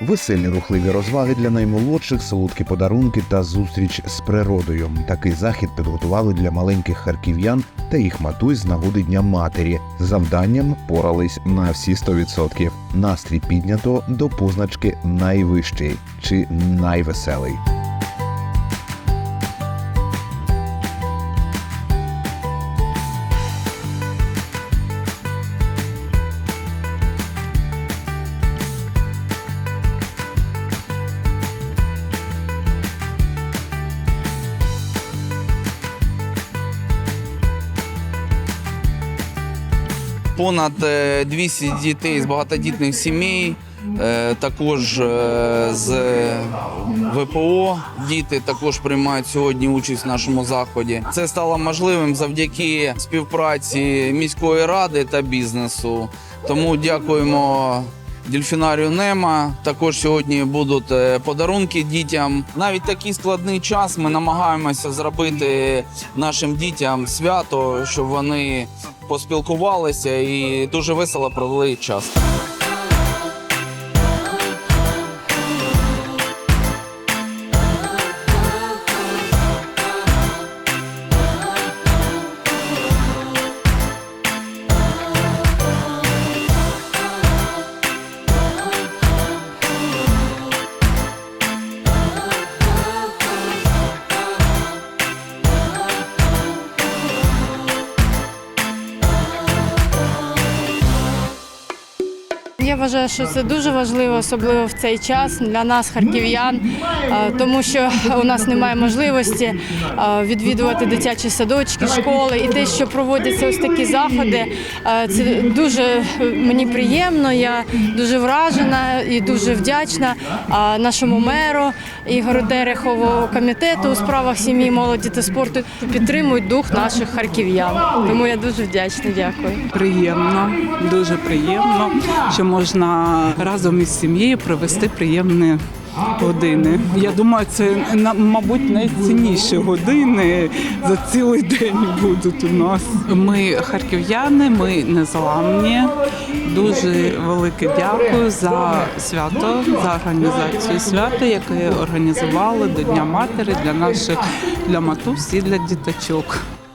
Веселі рухливі розваги для наймолодших, солодкі подарунки та зустріч з природою. Такий захід підготували для маленьких харків'ян та їх матусь з нагоди Дня матері. З Завданням порались на всі 100%. Настрій піднято до позначки найвищий чи найвеселий. Понад е, 200 дітей з багатодітних сімей. е, Також е, з ВПО діти також приймають сьогодні участь в нашому заході. Це стало можливим завдяки співпраці міської ради та бізнесу. Тому дякуємо дельфінарію Нема. Також сьогодні будуть е, подарунки дітям. Навіть такий складний час ми намагаємося зробити нашим дітям свято, щоб вони поспілкувалися і дуже весело провели час. Я вважаю, що це дуже важливо, особливо в цей час для нас, харків'ян, е, тому що у нас немає можливості е, відвідувати дитячі садочки, школи. І те, що проводяться ось такі заходи, е, це дуже мені приємно. Я дуже вражена і дуже вдячна е, нашому меру Ігорю Терехову, комітету у справах сім'ї, молоді та спорту підтримують дух наших харків'ян. Тому я дуже вдячна. Дякую. Приємно, дуже приємно, що можна разом із сім'єю провести приємні години. Я думаю, це мабуть найцінніші години за цілий день будуть у нас. Ми харків'яни, ми незламні. Дуже велике дякую за свято, за організацію свята, яке організували до Дня матері для наших для матусь і для діточок.